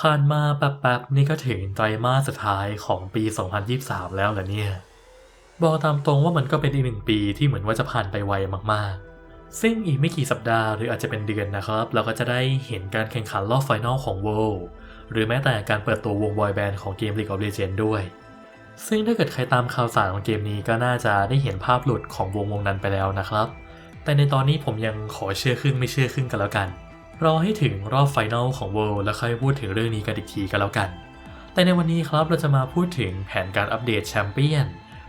ผ่านมาแป๊บๆนี่ก็ถึงไตรมาสสุดท้ายของปี 2023 แล้วเหรอเนี่ย บอกตามตรงว่ามันก็เป็นอีกหนึ่งปีที่เหมือนว่าจะผ่านไปไวมากๆ ซึ่งอีกไม่กี่สัปดาห์หรืออาจจะเป็นเดือนนะครับ เราก็จะได้เห็นการแข่งขันรอบไฟนอลของ World หรือแม้แต่การเปิดตัววงบอยแบนด์ของเกม League of Legends ด้วย ซึ่งถ้าเกิดใครตามข่าวสารของเกมนี้ก็น่าจะได้เห็นภาพหลุดของวงวงนั้นไปแล้วนะครับ แต่ในตอนนี้ผมยังขอเชื่อครึ่งไม่เชื่อครึ่งกันแล้วกัน รอให้ถึงรอบไฟนอลของ World แล้วค่อยพูดถึงเรื่องนี้กันอีกทีกันแล้วกัน แต่ในวันนี้ครับเราจะมาพูดถึงแผนการอัปเดตแชมเปี้ยน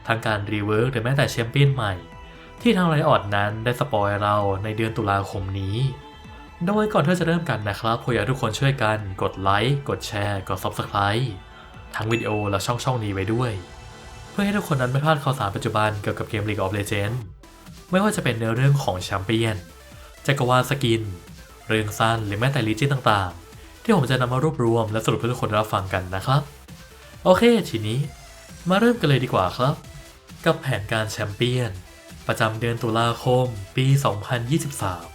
ทั้งการรีเวิร์กหรือแม้แต่แชมเปี้ยนใหม่ ที่ทางไรออดนั้นได้สปอยเราในเดือนตุลาคมนี้ โดยก่อนที่จะเริ่มกันนะครับผมอยากทุกคนช่วยกันกดไลค์กดแชร์กด Subscribe ทั้งวิดีโอและช่องช่องนี้ไว้ด้วย เพื่อให้ทุกคนนั้นไม่พลาดข่าวสารปัจจุบันเกี่ยวกับเกม League of Legends ไม่ว่าจะเป็นเนื้อเรื่องของแชมเปี้ยนจักรวาลสกิน เรื่องสั้นหรือแม้แต่ลีจิต่างๆ ที่ผมจะนำมารวบรวมและสรุปให้ทุกคนรับฟังกันนะครับ โอเค ทีนี้มาเริ่มกันเลยดีกว่าครับ กับแผนการแชมเปี้ยน ประจำเดือนตุลาคม ปี 2023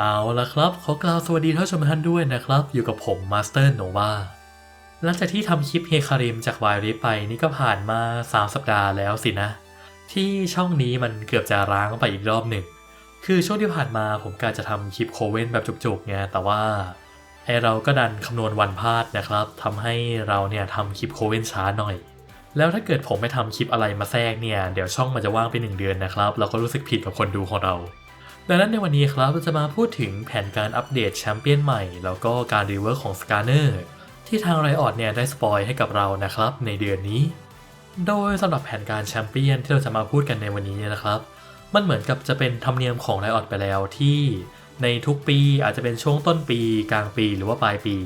เอาละครับขอกล่าวสวัสดีท่านชมทุกท่านด้วยนะครับ อยู่กับผมมาสเตอร์โนวาหลังจากที่ทำคลิปเฮคาริมจากวายริไปนี่ก็ผ่านมา 3 สัปดาห์แล้วสินะ ที่ช่องนี้มันเกือบจะร้างไปอีกรอบหนึ่ง คือช่วงที่ผ่านมาผมกะจะทำคลิปโคเวนแบบจุกๆไงแต่ว่าไอเราก็ดันคำนวณวันพลาดนะครับทำให้เราเนี่ยทำคลิปโคเวนช้าหน่อย แล้วถ้าเกิดผมไม่ทำคลิปอะไรมาแทรกเนี่ยเดี๋ยวช่องมันจะว่างไปหนึ่งเดือนนะครับ เราก็รู้สึกผิดกับคนดูของเรา ดังนั้นในวันนี้ครับเราจะมาพูดถึงแผนการอัปเดตแชมเปี้ยนใหม่ แล้วก็การรีเวิร์กของสกาเนอร์ที่ทางไรออดเนี่ยได้สปอยให้กับเรานะครับในเดือนนี้ โดยสำหรับแผนการแชมเปี้ยนที่เราจะมาพูดกันในวันนี้นะครับ มันเหมือนกับจะเป็นธรรมเนียมของไรออดไปแล้วที่ในทุกปีอาจจะเป็นช่วงต้นปี กลางปีหรือว่าปลายปี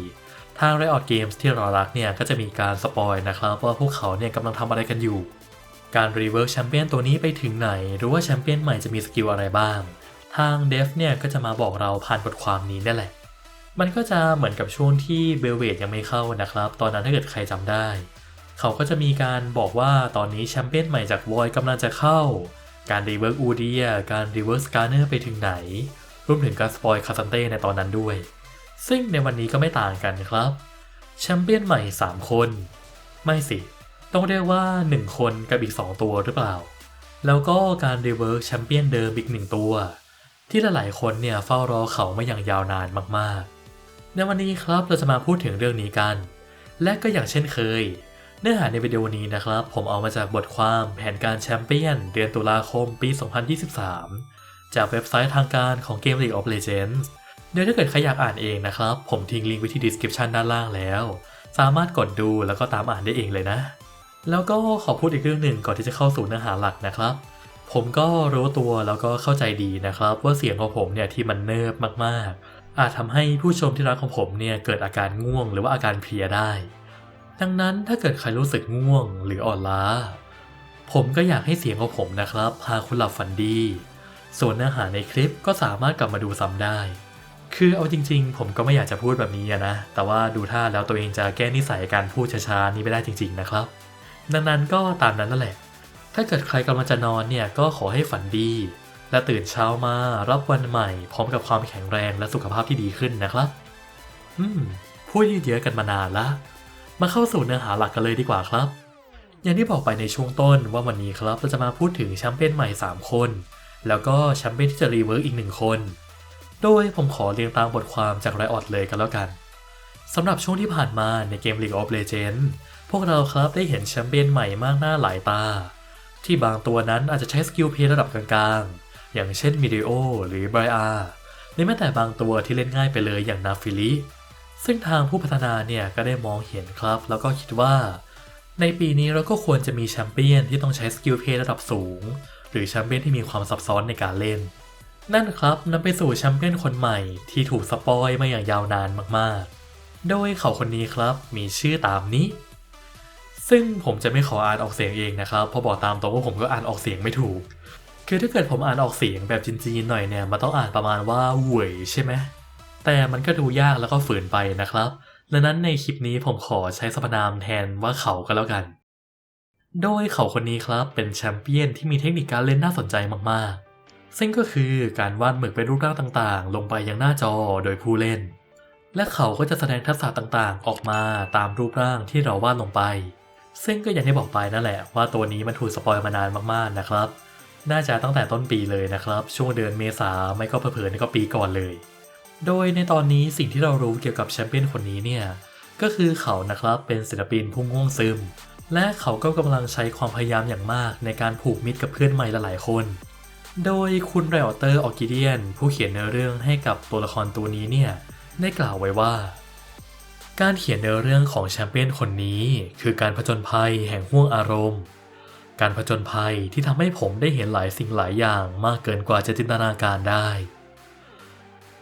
ทางไรออดเกมส์ที่เรารักเนี่ยก็จะมีการสปอยนะครับว่าพวกเขาเนี่ยกำลังทำอะไรกันอยู่ การรีเวิร์กแชมเปี้ยนตัวนี้ไปถึงไหน หรือว่าแชมเปี้ยนใหม่จะมีสกิลอะไรบ้าง ทางเดฟเนี่ยก็จะมาบอกเราผ่านบทความนี้นี่แหละ มันก็จะเหมือนกับช่วงที่เบลเวดยังไม่เข้านะครับ ตอนนั้นถ้าเกิดใครจำได้ เขาก็จะมีการบอกว่าตอนนี้แชมเปี้ยนใหม่จากวอยกำลังจะเข้า การรีเวิร์กอูเดียการรีเวิร์กสการเนอร์ไปถึงไหน รวมถึงการสปอยคาซันเต้ในตอนนั้นด้วย ซึ่งในวันนี้ก็ไม่ต่างกันครับแชมเปี้ยนใหม่ 3 คน ไม่สิ ต้องเรียกว่า 1 คนกับอีก 2 ตัวหรือเปล่า แล้วก็การรีเวิร์กแชมเปี้ยนเดิมอีกหนึ่งตัว ที่หลายๆคนเนี่ยเฝ้ารอเขามาอย่างยาวนานมากๆ ในวันนี้ครับเราจะมาพูดถึงเรื่องนี้กัน และก็อย่างเช่นเคย เนื้อหาในวิดีโอนี้นะครับ ผมเอามาจากบทความแผนการแชมเปี้ยน เดือนตุลาคมปี 2023 จากเว็บไซต์ทางการของเกม League of Legends เดี๋ยวถ้าเกิดใครอยากอ่านเองนะครับ ผมทิ้งลิงก์ไว้ที่ description ด้านล่างแล้ว สามารถกดดูแล้วก็ตามอ่านได้เองเลยนะ แล้วก็ขอพูดอีกเรื่องหนึ่งก่อนที่จะเข้าสู่เนื้อหาหลักนะครับ ผมก็รู้ตัวแล้วก็เข้าใจดีนะครับ ว่าเสียงของผมเนี่ยที่มันเนิบมากๆ อาจทำให้ผู้ชมที่รักของผมเนี่ยเกิดอาการง่วงหรือว่าอาการเพลียได้ ดังนั้นถ้าเกิดใครรู้สึกง่วงหรืออ่อนล้า ผมก็อยากให้เสียงของผมนะครับพาคุณหลับฝันดี ส่วนเนื้อหาในคลิปก็สามารถกลับมาดูซ้ำได้ คือเอาจริง ๆ ผมก็ไม่อยากจะพูดแบบนี้นะ แต่ว่าดูท่าแล้วตัวเองจะแก้นิสัยการพูดช้าๆนี้ไม่ได้จริง ๆ นะครับ ดังนั้นก็ตามนั้นนั่นแหละ ถ้าเกิดใครกำลังจะนอนเนี่ยก็ขอให้ฝันดี และตื่นเช้ามารับวันใหม่ พร้อมกับความแข็งแรงและสุขภาพที่ดีขึ้นนะครับ อืมพูดยืดเยอะกันมานานละ มาเข้าสู่เนื้อหาหลักกันเลยดีกว่าครับ อย่างที่บอกไปในช่วงต้นว่าวันนี้ครับเราจะมาพูดถึงแชมเปี้ยนใหม่ 3 คน แล้วก็แชมเปี้ยนที่จะรีเวิร์กอีกหนึ่งคน โดยผมขอเรียงตามบทความจากไรออดเลยกันแล้วกันสำหรับช่วงที่ผ่านมาในเกม League of Legends พวกเราครับได้เห็นแชมเปี้ยนใหม่มากหน้าหลายตา ที่บางตัวนั้นอาจจะใช้สกิลเพย์ระดับกลางๆ อย่างเช่นมิเดโอหรือไบรอาหรือแม้แต่บางตัวที่เล่นง่ายไปเลยอย่างนาฟิลิซึ่งทางผู้พัฒนาเนี่ยก็ได้มองเห็นครับ แล้วก็คิดว่า ในปีนี้เราก็ควรจะมีแชมเปี้ยนที่ต้องใช้สกิลเพย์ระดับสูง หรือแชมเปี้ยนที่มีความซับซ้อนในการเล่น นั่นครับนำไปสู่แชมเปี้ยนคนใหม่ที่ถูกสปอยมาอย่างยาวนานมากๆ โดยเขาคนนี้ครับมีชื่อตามนี้ ซึ่งผมจะไม่ขออ่านออกเสียงเองนะครับเพราะบอกตามตรงว่าผมก็อ่านออกเสียงไม่ถูก คือถ้าเกิดผมอ่านออกเสียงแบบจีนๆหน่อยเนี่ยมันต้องอ่านประมาณว่าเหวยใช่ไหมแต่มันก็ดูยากแล้วก็ฝืนไปนะครับดังนั้นในคลิปนี้ผมขอใช้สรรพนามแทนว่าเขาก็แล้วกัน โดยเขาคนนี้ครับเป็นแชมเปี้ยนที่มีเทคนิคการเล่นน่าสนใจมากๆ ซึ่งก็คือการวาดหมึกเป็นรูปร่างต่างๆ ลงไปยังหน้าจอโดยผู้เล่น และเขาก็จะแสดงทักษะต่างๆ ออกมาตามรูปร่างที่เราวาดลงไป ซึ่งก็อย่างที่บอกไปนั่นแหละว่าตัวนี้มันถูกสปอยมานานมากๆนะครับ น่าจะตั้งแต่ต้นปีเลยนะครับ ช่วงเดือนเมษาไม่ก็เผลอๆนี่ก็ปีก่อนเลย โดยในตอนนี้สิ่งที่เรารู้เกี่ยวกับแชมเปี้ยนคนนี้เนี่ยก็คือเขานะครับเป็นศิลปินผู้ง่วงซึม และเขาก็กำลังใช้ความพยายามอย่างมากในการผูกมิตรกับเพื่อนใหม่หลายๆคน โดยคุณไรออเตอร์ออกิเดียน ผู้เขียนเนื้อเรื่องให้กับตัวละครตัวนี้เนี่ยได้กล่าวไว้ว่า การเขียนเนื้อเรื่องของแชมเปี้ยนคนนี้ คือการผจญภัยแห่งห่วงอารมณ์ การผจญภัยที่ทำให้ผมได้เห็นหลายสิ่งหลายอย่างมากเกินกว่าจะจินตนาการได้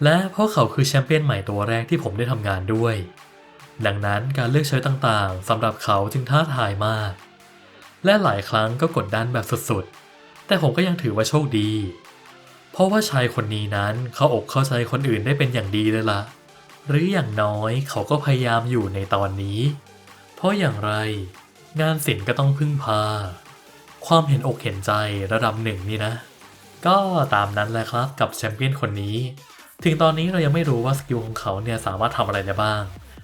และเพราะเขาคือแชมเปี้ยนใหม่ตัวแรกที่ผมได้ทำงานด้วย ดังนั้นการเลือกใช้ต่างๆสำหรับเขาจึงท้าทายมาก และหลายครั้งก็กดดันแบบสุดๆ แต่ผมก็ยังถือว่าโชคดี เพราะว่าชายคนนี้นั้นเขาอกเข้าใจคนอื่นได้เป็นอย่างดีเลยละ่ะ หรืออย่างน้อยเขาก็พยายามอยู่ในตอนนี้ เพราะอย่างไร งานศิลป์ก็ต้องพึ่งพา ความเห็นอกเห็นใจระดับหนึ่งนี่นะ ก็ตามนั้นแหละครับกับแชมเปี้ยนคนนี้ ถึงตอนนี้เรายังไม่รู้ว่าสกิลของเขาเนี่ยสามารถทำอะไรได้บ้าง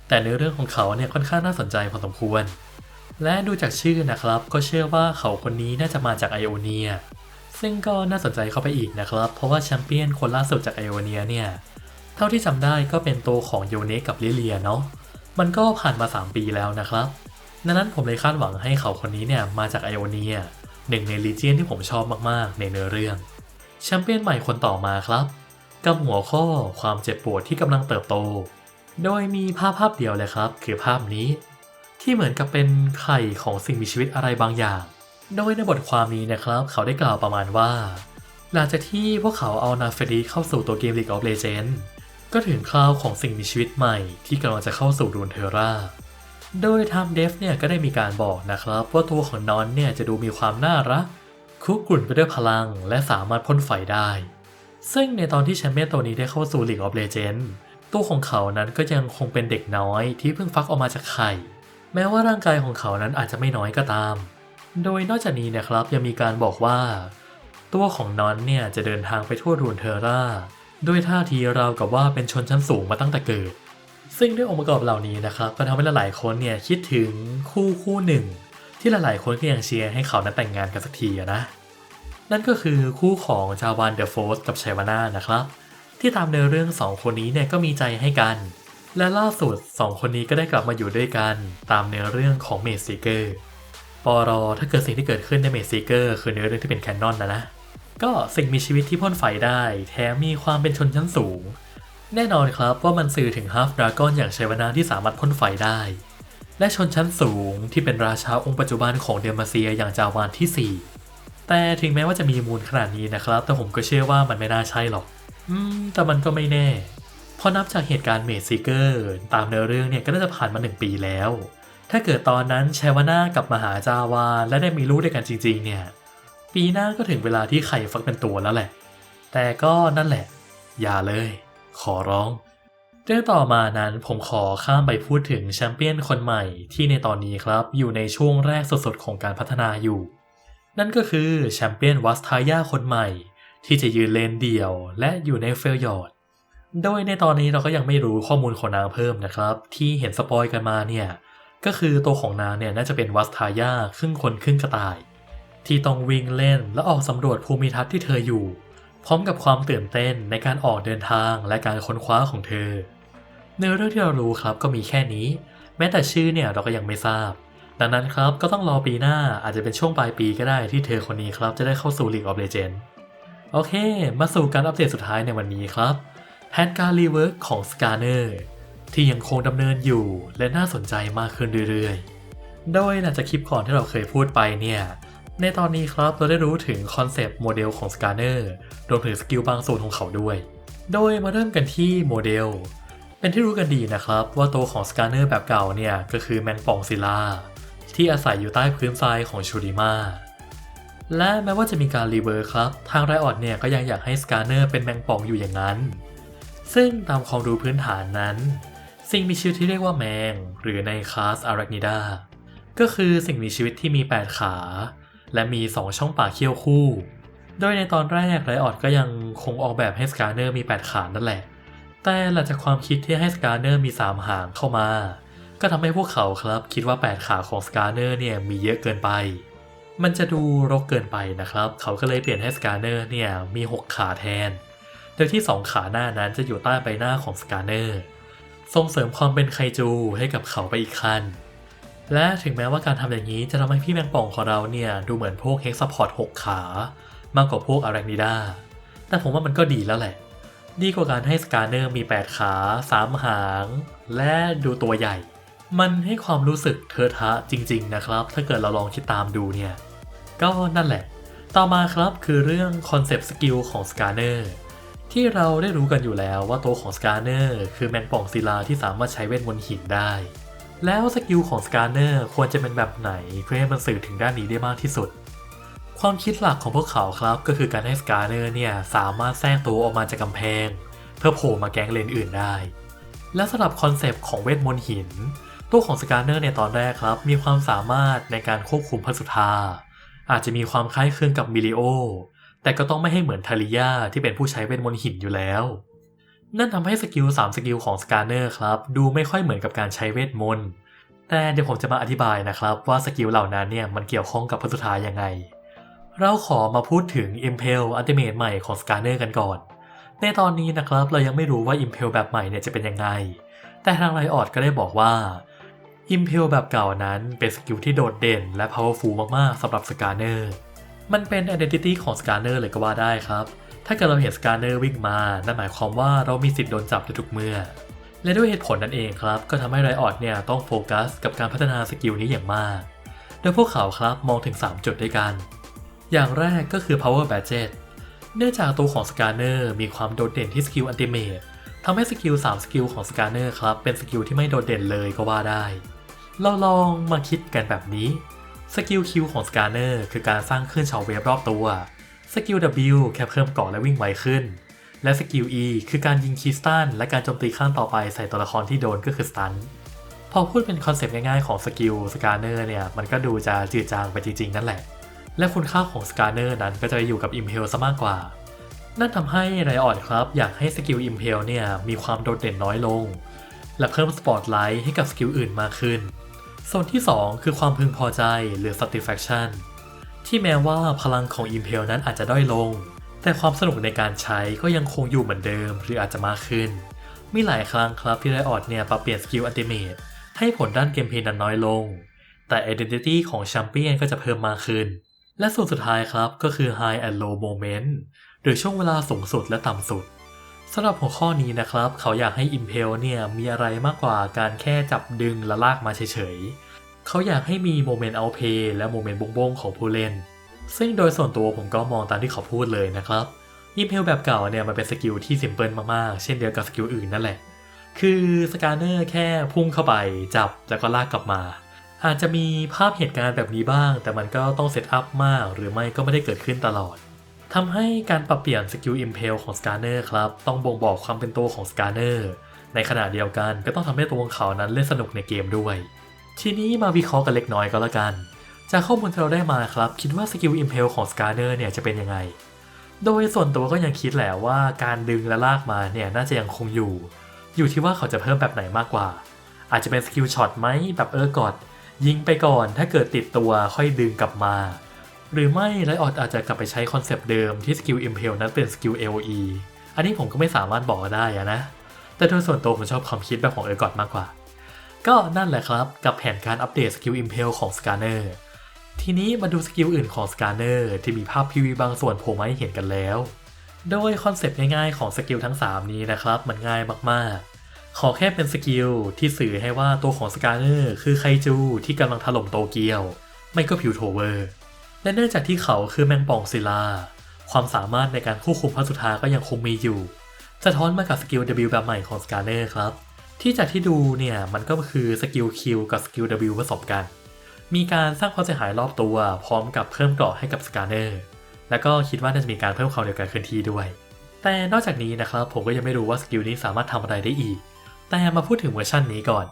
แต่เนื้อเรื่องของเขาเนี่ยค่อนข้างน่าสนใจพอสมควร และดูจากชื่อนะครับ ก็เชื่อว่าเขาคนนี้น่าจะมาจากไอโอเนียซึ่งก็น่าสนใจเข้าไปอีกนะครับ เพราะว่าแชมเปี้ยนคนล่าสุดจากไอโอเนียเนี่ย เท่าที่จำได้ก็เป็นตัวของโยเนกับลิเลียเนาะมันก็ผ่านมา 3 ปีแล้วนะครับดังนั้นผมเลยคาดหวังให้เขาคนนี้เนี่ยมาจากไอโอเนียหนึ่งในลีเจียนที่ผมชอบมากๆ ในเนื้อเรื่องแชมเปี้ยนใหม่คนต่อมาครับ กับหัวข้อความเจ็บปวดที่กำลังเติบโต โดยมีภาพภาพเดียวเลยครับ คือภาพนี้ ที่เหมือนกับเป็นไข่ของสิ่งมีชีวิตอะไรบางอย่าง โดยในบทความนี้นะครับ เขาได้กล่าวประมาณว่า หลังจากที่พวกเขาเอานาเฟรีเข้าสู่ตัวเกม League of Legends ก็ถึงคราวของสิ่งมีชีวิตใหม่ที่กำลังจะเข้าสู่รูนเทอร่า โดยท m เดฟเนี่ยก็ได้มีการบอกนะครับ ว่าตัวของนอนเนี่ยจะดูมีความน่ารัก คุกกุ่นไปด้วยพลังและสามารถพ่นไฟได้ ซึ่งในตอนที่แชมเปี้ยนตัวนี้ได้เข้าสู่ League of Legends ตัวของเขานั้นก็ยังคงเป็นเด็กน้อยที่เพิ่งฟักออกมาจากไข่ แม้ว่าร่างกายของเขานั้นอาจจะไม่น้อยก็ตาม โดยนอกจากนี้นะครับยังมีการบอกว่า ตัวของนอนเนี่ยจะเดินทางไปทั่วรูนเทอร่า ด้วยท่าทีราวกับว่าเป็นชนชั้นสูงมาตั้งแต่เกิด ซึ่งด้วยองค์ประกอบเหล่านี้นะครับก็ทำให้หลายๆคนเนี่ยคิดถึงคู่คู่หนึ่ง ที่หลายๆคนก็ยังเชียร์ให้เขานั้นแต่งงานกันสักทีนะ นั่นก็คือคู่ของจาวานเดอะโฟสกับชัยวาน่านะครับ ที่ตามเนื้อเรื่องสองคนนี้เนี่ยก็มีใจให้กัน และล่าสุดสองคนนี้ก็ได้กลับมาอยู่ด้วยกันตามเนื้อเรื่องของเมดซิเกอร์ปอรอถ้าเกิดสิ่งที่เกิดขึ้นในเมดซิเกอร์คือเนื้อเรื่องที่เป็นแคนนอนนะนะ ก็สิ่งมีชีวิตที่พ่นไฟได้ แถมมีความเป็นชนชั้นสูง แน่นอนครับว่ามันสื่อถึงฮาร์ฟดราก้อนอย่างชัยวนาที่สามารถพ่นไฟได้ และชนชั้นสูงที่เป็นราชาองค์ปัจจุบันของเดมาเซียอย่างจาวานที่ 4 แต่ถึงแม้ว่าจะมีมูลขนาดนี้นะครับ แต่ผมก็เชื่อว่ามันไม่น่าใช่หรอก อืม แต่มันก็ไม่แน่เพราะนับจากเหตุการณ์เมดซิเกอร์ตามเนื้อเรื่องเนี่ยก็น่าจะผ่านมาหนึ่งปีแล้ว ถ้าเกิดตอนนั้นชัยวนากับมหาจาวานและได้มีลูกด้วยกันจริง ๆ เนี่ย ปีหน้าก็ถึงเวลาที่ไข่ฟักเป็นตัวแล้วแหละ แต่ก็นั่นแหละ อย่าเลย ขอร้อง เรื่องต่อมานั้นผมขอข้ามไปพูดถึงแชมเปี้ยนคนใหม่ที่ในตอนนี้ครับอยู่ในช่วงแรกสดๆของการพัฒนาอยู่ นั่นก็คือแชมเปี้ยนวัสทายาคนใหม่ ที่จะยืนเลนเดี่ยว และอยู่ในเฟลยอร์ดโดยในตอนนี้เราก็ยังไม่รู้ข้อมูลของนางเพิ่มนะครับ ที่เห็นสปอยกันมาเนี่ยก็คือตัวของนางเนี่ยน่าจะเป็นวัสทายาครึ่งคนครึ่งกระต่าย ที่ต้องวิ่งเล่นและออกสำรวจภูมิทัศน์ที่เธออยู่ พร้อมกับความตื่นเต้นในการออกเดินทางและการค้นคว้าของเธอ เนื้อเรื่องที่เรารู้ครับก็มีแค่นี้ แม้แต่ชื่อเนี่ยเราก็ยังไม่ทราบ ดังนั้นครับก็ต้องรอปีหน้าอาจจะเป็นช่วงปลายปีก็ได้ที่เธอคนนี้ครับจะได้เข้าสู่ League of Legends โอเค มาสู่การอัปเดตสุดท้ายในวันนี้ครับแพนการรีเวิร์กของ Scanner ที่ยังคงดำเนินอยู่และน่าสนใจมากขึ้นเรื่อยๆ โดยหลังจากคลิปก่อนที่เราเคยพูดไปเนี่ย ในตอนนี้ครับเราได้รู้ถึงคอนเซปต์โมเดลของ Scanner รวมถึงสกิลบางส่วนของเขาด้วย โดยมาเริ่มกันที่โมเดล เป็นที่รู้กันดีนะครับว่าตัวของ Scanner แบบเก่าเนี่ยก็คือแมงป่องศิลาที่อาศัยอยู่ใต้พื้นทรายของชูริมาและแม้ว่าจะมีการรีเวิร์สครับ ทางไรออดเนี่ยก็ยังอยากให้ Scanner เป็นแมงป่องอยู่อย่างนั้น ซึ่งตามความรู้พื้นฐานนั้น สิ่งมีชีวิตที่เรียกว่าแมง หรือในคลาสอารักนิดาก็คือสิ่งมีชีวิตที่มี 8 ขา และมี 2 ช่องปากเคี้ยวคู่ โดยในตอนแรกไรออดก็ยังคงออกแบบให้สกาเนอร์มี 8 ขานั่นแหละ แต่หลังจากความคิดที่ให้สกาเนอร์มี 3 หางเข้ามา ก็ทำให้พวกเขาครับคิดว่า 8 ขาของสกาเนอร์เนี่ยมีเยอะเกินไป มันจะดูรกเกินไปนะครับ เขาก็เลยเปลี่ยนให้สกาเนอร์เนี่ยมี 6 ขาแทน โดยที่ 2 ขาหน้านั้นจะอยู่ใต้ใบหน้าของสกาเนอร์ส่งเสริมความเป็นไคจูให้กับเขาไปอีกขั้น และถึงแม้ว่าการทำอย่างนี้จะทำให้พี่แมงป่องของเราเนี่ย ดูเหมือนพวกเฮกซัพพอร์ต6ขามากกว่าพวกอารักนิดาแต่ผมว่ามันก็ดีแล้วแหละ ดีกว่าการให้สกาเนอร์มี 8 ขา 3 หาง และดูตัวใหญ่ มันให้ความรู้สึกเทอะทะจริง ๆ นะครับ ถ้าเกิดเราลองคิดตามดูเนี่ย ก็นั่นแหละ ต่อมาครับคือเรื่องคอนเซปต์สกิลของสกาเนอร์ที่เราได้รู้กันอยู่แล้วว่าตัวของสกาเนอร์คือแมงป่องศิลาที่สามารถใช้เวทมนต์หินได้ แล้วสกิลของสกาเนอร์ควรจะเป็นแบบไหนเพื่อให้มันสื่อถึงด้านนี้ได้มากที่สุด ความคิดหลักของพวกเขาครับก็คือการให้สกาเนอร์เนี่ยสามารถแทรกตัวออกมาจากกำแพง เพื่อโผล่มาแก๊งเลนอื่นได้ และสำหรับคอนเซปต์ของเวทมนต์หิน ตัวของสกาเนอร์ในตอนแรกครับ มีความสามารถในการควบคุมพระสุธา อาจจะมีความคล้ายคลึงกับมิลิโอ แต่ก็ต้องไม่ให้เหมือนทาริยาที่เป็นผู้ใช้เวทมนต์หินอยู่แล้ว นั่นทำให้สกิล3สกิลของสกาเนอร์ครับดูไม่ค่อยเหมือนกับการใช้เวทมนต์แต่เดี๋ยวผมจะมาอธิบายนะครับว่าสกิลเหล่านั้นเนี่ยมันเกี่ยวข้องกับพระสุธายังไง เราขอมาพูดถึง Impel Ultimate ใหม่ของ Scanner กันก่อน ในตอนนี้นะครับเรายังไม่รู้ว่า Impel แบบใหม่เนี่ยจะเป็นยังไง แต่ทางไลออดก็ได้บอกว่า Impel แบบเก่านั้นเป็นสกิลที่โดดเด่นและ powerful มากๆสำหรับ Scanner มันเป็น identity ของ Scanner เลยก็ว่าได้ครับ ถ้าเกิดเราเห็น Scanner วิ่งมา นั่นหมายความว่าเรามีสิทธิ์โดนจับในทุกเมื่อ และด้วยเหตุผลนั่นเองครับ ก็ทำให้ไรออดเนี่ยต้องโฟกัสกับการพัฒนาสกิลนี้อย่างมาก โดยพวกเขาครับมองถึง 3 จุดด้วยกัน อย่างแรกก็คือ power budget เนื่องจากตัวของ Scanner มีความโดดเด่นที่สกิล ultimate ทำให้สกิล3สกิลของ Scanner ครับเป็นสกิลที่ไม่โดดเด่นเลยก็ว่าได้ เราลองมาคิดกันแบบนี้ สกิล Q ของ Scanner คือการสร้างคลื่นชาวเวฟรอบตัว สกิล W แค่เพิ่มเกาะและวิ่งไวขึ้น และสกิล E คือการยิงคีสตันและการโจมตีขั้นต่อไปใส่ตัวละครที่โดนก็คือสตันพอพูดเป็นคอนเซปต์ง่ายๆของสกิลสกาเนอร์เนี่ยมันก็ดูจะจืดจางไปจริงๆ นั่นแหละ และคุณค่าของสกาเนอร์นั้นก็จะอยู่กับ Impel ซะมากกว่า นั่นทำให้ไรออดครับอยากให้สกิล Impel เนี่ยมีความโดดเด่นน้อยลง และเพิ่มสปอตไลท์ให้กับสกิลอื่นมากขึ้นส่วนที่ 2 คือความพึงพอใจหรือ satisfaction ที่แม้ว่าพลังของ Impel นั้นอาจจะด้อยลง แต่ความสนุกในการใช้ก็ยังคงอยู่เหมือนเดิม หรืออาจจะมากขึ้น มีหลายครั้งครับที่ไรออดเนี่ยปรับเปลี่ยนสกิลอัลติเมทให้ผลด้านเกมเพลย์นั้นน้อยลง แต่ Identity ของแชมเปี้ยนก็จะเพิ่มมากขึ้น และส่วนสุดท้ายครับก็คือ High and Low Moment หรือช่วงเวลาสูงสุดและต่ำสุดสำหรับหัวข้อนี้นะครับ เขาอยากให้ Impel เนี่ยมีอะไรมากกว่าการแค่จับดึงและลากมาเฉย เขาอยากให้มีโมเมนต์เอาเพย์และโมเมนต์บงๆของผู้เล่น ซึ่งโดยส่วนตัวผมก็มองตามที่เขาพูดเลยนะครับ Impel แบบเก่าเนี่ยมันเป็นสกิลที่ซิมเพิลมากๆ เช่นเดียวกับสกิลอื่นนั่นแหละ คือสกาเนอร์แค่พุ่งเข้าไปจับแล้วก็ลากกลับมา อาจจะมีภาพเหตุการณ์แบบนี้บ้าง แต่มันก็ต้องเซตอัพมาก หรือไม่ก็ไม่ได้เกิดขึ้นตลอดทำให้การปรับเปลี่ยนสกิล Impel ของ Scanner ครับต้องบ่งบอกความเป็นตัวของ Scanner ในขณะเดียวกันก็ต้องทำให้ตัวของเขานั้นเล่นสนุกในเกมด้วย ทีนี้มาวิเคราะห์กันเล็กน้อยก็แล้วกัน จากข้อมูลที่เราได้มาครับ คิดว่าสกิล Impel ของ Scanner เนี่ยจะเป็นยังไง โดยส่วนตัวก็ยังคิดแหละว่าการดึงและลากมาเนี่ยน่าจะยังคงอยู่ อยู่ที่ว่าเขาจะเพิ่มแบบไหนมากกว่า อาจจะเป็นสกิลช็อตไหมแบบเออกอดยิงไปก่อนถ้าเกิดติดตัวค่อยดึงกลับมา หรือไม่ไลออดอาจจะกลับไปใช้คอนเซปต์เดิมที่สกิล Impel นั้นเป็นสกิล AOE อันนี้ผมก็ไม่สามารถบอกได้อะนะ แต่โดยส่วนตัวผมชอบความคิดแบบของเออร์กอดมากกว่า ก็นั่นแหละครับกับแผนการอัปเดตสกิล Impel ของ Scanner ทีนี้มาดูสกิลอื่นของ Scanner ที่มีภาพ PV บางส่วนโผล่มาให้เห็นกันแล้ว โดยคอนเซปต์ง่ายๆของสกิลทั้ง 3 นี้นะครับ มันง่ายมากๆ ขอแค่เป็นสกิลที่สื่อให้ว่าตัวของ Scanner คือไคจูที่กำลังถล่มโตเกียว ไม่ก็พิวโทเวอร์ และเนื่องจากที่เขาคือแมงป่องศิลา ความสามารถในการควบคุมพระสุธาก็ยังคงมีอยู่ สะท้อนมากับสกิล W แบบใหม่ของ Scanner ครับ ที่จากที่ดูเนี่ยมันก็คือสกิล Q กับสกิล W ผสมกัน มีการสร้างความเสียหายรอบตัวพร้อมกับเพิ่มเกราะให้กับ Scanner แล้วก็คิดว่าน่าจะมีการเพิ่มความเร็วการเคลื่อนที่ด้วย แต่นอกจากนี้นะครับผมก็ยังไม่รู้ว่าสกิลนี้สามารถทำอะไรได้อีก แต่มาพูดถึงเวอร์ชันนี้ก่อน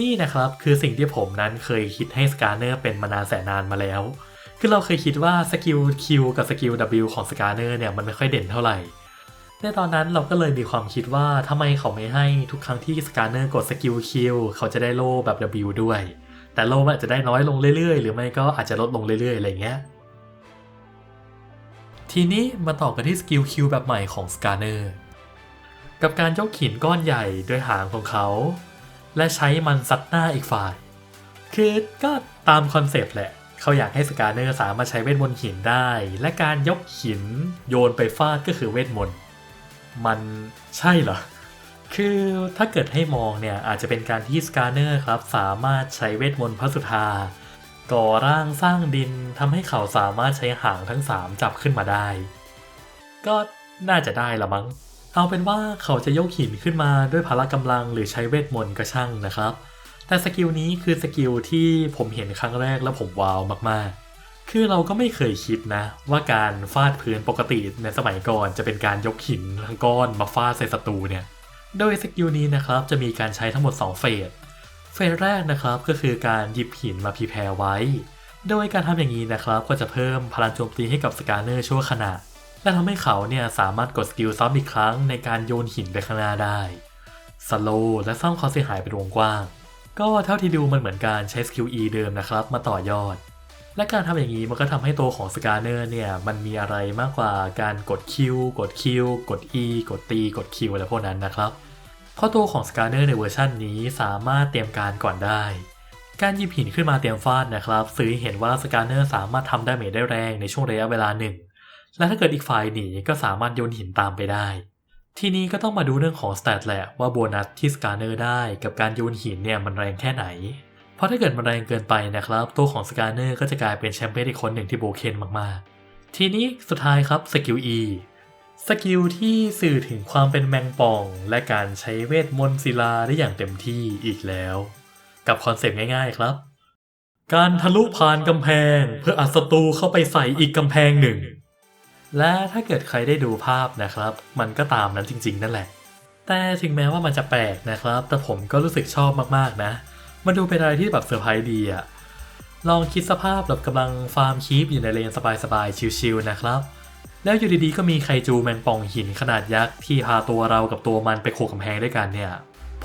นี่นะครับคือสิ่งที่ผมนั้นเคยคิดให้สกาเนอร์เป็นมานานแสนนานมาแล้ว คือเราเคยคิดว่าสกิล Q กับสกิล W ของสกาเนอร์เนี่ยมันไม่ค่อยเด่นเท่าไหร่ ในตอนนั้นเราก็เลยมีความคิดว่าทำไมเขาไม่ให้ทุกครั้งที่สกาเนอร์กดสกิล Q เขาจะได้โล่แบบ W ด้วย แต่โล่มันอาจจะได้น้อยลงเรื่อยๆ หรือไม่ก็อาจจะลดลงเรื่อยๆ อะไรเงี้ย ทีนี้มาต่อกันที่สกิล Q แบบใหม่ของสกาเนอร์กับการยกหินก้อนใหญ่ด้วยหางของเขา และใช้มันซัดหน้าอีกฝ่าย คือก็ตามคอนเซปต์แหละ เขาอยากให้สกาเนอร์สามารถใช้เวทมนต์หินได้ และการยกหินโยนไปฟาดก็คือเวทมนต์ มันใช่เหรอ คือถ้าเกิดให้มองเนี่ย อาจจะเป็นการที่สกาเนอร์ครับ สามารถใช้เวทมนต์พระสุธาก่อร่างสร้างดินทำให้เขาสามารถใช้หางทั้ง 3 จับขึ้นมาได้ ก็น่าจะได้ละมั้ง เอาเป็นว่าเขาจะยกหินขึ้นมาด้วยพละกำลังหรือใช้เวทมนต์ก็ช่างนะครับ แต่สกิลนี้คือสกิลที่ผมเห็นครั้งแรกแล้วผมว้าวมากๆ คือเราก็ไม่เคยคิดนะ ว่าการฟาดพื้นปกติในสมัยก่อนจะเป็นการยกหินทั้งก้อนมาฟาดใส่ศัตรูเนี่ย โดยสกิลนี้นะครับจะมีการใช้ทั้งหมด 2 เฟส เฟสแรกนะครับก็คือการหยิบหินมาพรีแพร์ไว้ โดยการทำอย่างนี้นะครับก็จะเพิ่มพลังโจมตีให้กับสกาเนอร์ชั่วขณะ และทำให้เขาเนี่ยสามารถกดสกิลซ้ำอีกครั้งในการโยนหินไปข้างหน้าได้สโลว์และสร้างความเสียหายเป็นวงกว้าง ก็เท่าที่ดูมันเหมือนการใช้สกิล E เดิมนะครับมาต่อยอด และการทำอย่างนี้มันก็ทำให้ตัวของสกาเนอร์เนี่ยมันมีอะไรมากกว่าการกด Q กด Q กด E กด T กด Q อะไรพวกนั้นนะครับเพราะตัวของสกาเนอร์ในเวอร์ชันนี้สามารถเตรียมการก่อนได้ การยิบหินขึ้นมาเตรียมฟาดนะครับสื่อเห็นว่าสกาเนอร์สามารถทำดาเมจได้แรงในช่วงระยะเวลาหนึ่ง และถ้าเกิดอีกฝ่ายหนีก็สามารถโยนหินตามไปได้ทีนี้ก็ต้องมาดูเรื่องของสเตตแหละว่าโบนัสที่สกาเนอร์ได้กับการโยนหินเนี่ยมันแรงแค่ไหน เพราะถ้าเกิดมันแรงเกินไปนะครับ ตัวของสกาเนอร์ก็จะกลายเป็นแชมเปี้ยนอีกคนหนึ่งที่โบเคนมากๆ ทีนี้สุดท้ายครับสกิล E สกิลที่สื่อถึงความเป็นแมงป่อง และการใช้เวทมนต์ศิลาได้อย่างเต็มที่อีกแล้ว กับคอนเซปต์ง่ายๆครับ การทะลุผ่านกำแพง เพื่ออัดศัตรูเข้าไปใส่อีกกำแพงหนึ่ง และถ้าเกิดใครได้ดูภาพนะครับ มันก็ตามนั้นจริงๆ นั่นแหละ แต่ถึงแม้ว่ามันจะแปลกนะครับ แต่ผมก็รู้สึกชอบมากๆนะ มันดูเป็นอะไรที่แบบเซอร์ไพรส์ดีอะลองคิดสภาพแบบกำลังฟาร์มคีปอยู่ในเลนสบายๆชิลๆนะครับ แล้วอยู่ดีๆก็มีไคจูแมงป่องหินขนาดยักษ์ที่พาตัวเรากับตัวมันไปโขกกำแพงด้วยกันเนี่ย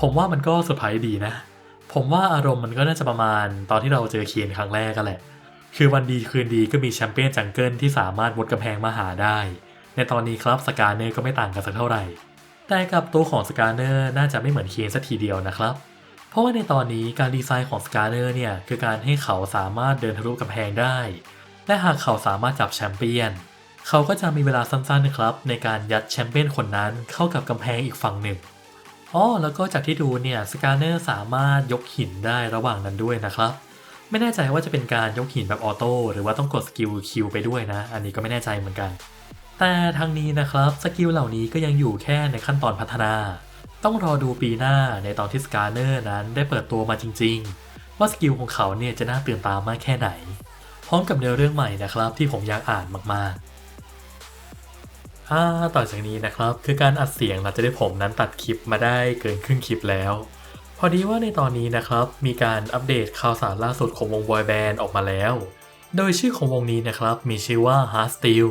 ผมว่ามันก็เซอร์ไพรส์ดีนะ ผมว่าอารมณ์มันก็น่าจะประมาณตอนที่เราเจอเคียนครั้งแรกกันแหละ คือวันดีคืนดีก็มีแชมเปี้ยนจังเกิลที่สามารถวดกำแพงมาหาได้ ในตอนนี้ครับสกาเนอร์ก็ไม่ต่างกันสักเท่าไหร่ แต่กับตัวของสกาเนอร์น่าจะไม่เหมือนเคียนสักทีเดียวนะครับ เพราะว่าในตอนนี้การดีไซน์ของสกาเนอร์เนี่ยคือการให้เขาสามารถเดินทะลุกำแพงได้ และหากเขาสามารถจับแชมเปี้ยน เขาก็จะมีเวลาสั้นๆนะครับ ในการยัดแชมเปี้ยนคนนั้นเข้ากับกำแพงอีกฝั่งหนึ่งอ๋อแล้วก็จากที่ดูเนี่ยสกาเนอร์สามารถยกหินได้ระหว่างนั้นด้วยนะครับ ไม่แน่ใจว่าจะเป็นการยกหินแบบออโต้หรือว่าต้องกดสกิลคิวไปด้วยนะ อันนี้ก็ไม่แน่ใจเหมือนกัน แต่ทางนี้นะครับสกิลเหล่านี้ก็ยังอยู่แค่ในขั้นตอนพัฒนา ต้องรอดูปีหน้าในตอนที่สกาเนอร์นั้นได้เปิดตัวมาจริง ๆ ว่าสกิลของเขาเนี่ยจะน่าตื่นตามากแค่ไหน พร้อมกับเนื้อเรื่องใหม่นะครับที่ผมอยากอ่านมากๆอ่าต่อจากนี้นะครับคือการอัดเสียงหลังจากที่ผมนั้นตัดคลิปมาได้เกินครึ่งคลิปแล้ว พอดีว่าในตอนนี้นะครับมีการอัปเดตข่าวสารล่าสุดของวงบอยแบนด์ออกมาแล้ว โดยชื่อของวงนี้นะครับมีชื่อว่า Hard Steel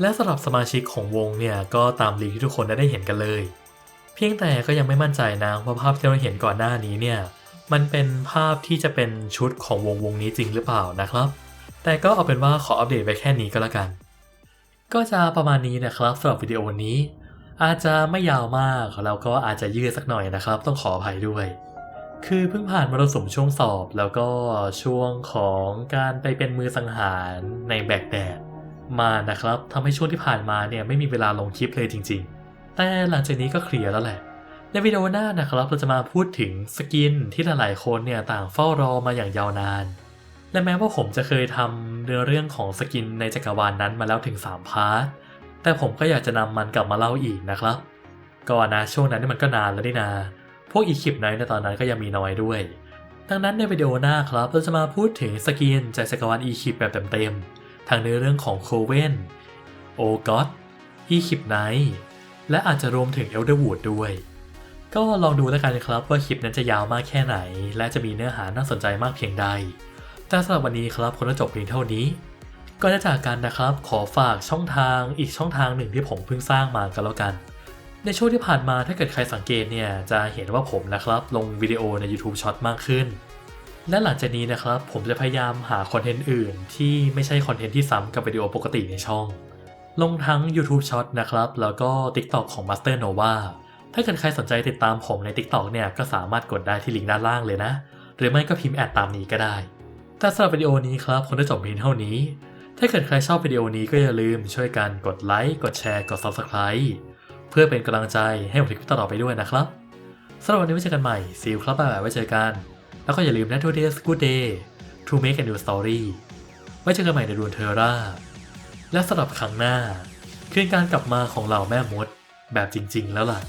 และสำหรับสมาชิกของวงเนี่ยก็ตามลีกที่ทุกคนได้เห็นกันเลย พียงแต่ก็ยังไม่มั่นใจนะว่าภาพที่เราเห็นก่อนหน้านี้เนี่ยมันเป็นภาพที่จะเป็นชุดของวงวงนี้จริงหรือเปล่านะครับ แต่ก็เอาเป็นว่าขออัปเดตไปแค่นี้ก็แล้วกัน ก็จะประมาณนี้นะครับสำหรับวิดีโอวันนี้ อาจจะไม่ยาวมากแล้วก็อาจจะยืดสักหน่อยนะครับ ต้องขออภัยด้วย คือเพิ่งผ่านมรสุมช่วงสอบแล้วก็ช่วงของการไปเป็นมือสังหารในแบกแดดมานะครับทำให้ช่วงที่ผ่านมาเนี่ยไม่มีเวลาลงคลิปเลยจริง ๆ แต่หลังจากนี้ก็เคลียร์แล้วแหละ ในวิดีโอหน้านะครับเราจะมาพูดถึงสกินที่หลายๆคนเนี่ยต่างเฝ้ารอมาอย่างยาวนาน และแม้ว่าผมจะเคยทำเนื้อเรื่องของสกินในจักรวาลนนั้นมาแล้วถึง 3 พาร์ท แต่ผมก็อยากจะนำมันกลับมาเล่าอีกนะครับ ก็นะช่วงนั้นนี่มันก็นานแล้วนี่นา พวกอีคลิปไนท์ในตอนนั้นก็ยังมีน้อยด้วย ดังนั้นในวิดีโอหน้าครับเราจะมาพูดถึงสกินจากจักรวาลอีคลิปแบบเต็มๆ ทางในเรื่องของโคเวนโอก็ตอีคลิปไนท์ และอาจจะรวมถึงเอลเดอร์วูดด้วย ก็ลองดูแล้วกันครับว่าคลิปนั้นจะยาวมากแค่ไหน และจะมีเนื้อหาน่าสนใจมากเพียงใด แต่สำหรับวันนี้ครับคงจะจบเพียงเท่านี้ก็จะจากกันนะครับขอฝากช่องทางอีกช่องทางหนึ่งที่ผมเพิ่งสร้างมากันแล้วกัน ในช่วงที่ผ่านมาถ้าเกิดใครสังเกตเนี่ยจะเห็นว่าผมนะครับลงวิดีโอใน YouTube Short มากขึ้น และหลังจากนี้นะครับผมจะพยายามหาคอนเทนต์อื่นที่ไม่ใช่คอนเทนต์ที่ซ้ำกับวิดีโอปกติในช่อง ลงทั้ง YouTube Short นะครับ แล้วก็ TikTok ของ Master Nova ถ้าเกิดใครสนใจติดตามผมใน TikTok เนี่ย ก็สามารถกดได้ที่ลิงก์ด้านล่างเลยนะ หรือไม่ก็พิมพ์แอดตามนี้ก็ได้ แต่สำหรับวิดีโอนี้ครับคงได้จบเพียงเท่านี้ ถ้าเกิดใครชอบวิดีโอนี้ก็อย่าลืมช่วยกันกดไลค์ กดแชร์ กด Subscribe เพื่อเป็นกำลังใจให้ผมทำคลิปต่อไปด้วยนะครับสำหรับวันนี้ไว้เจอกันใหม่ซีลครับบ๊ายบายไว้เจอกัน แล้วก็อย่าลืมนะ Today's Good Day to make a new story ไว้เจอกันใหม่ในดวนเทอร่า และสำหรับครั้งหน้า คือการกลับมาของเหล่าแม่มด แบบจริง ๆ แล้วล่ะ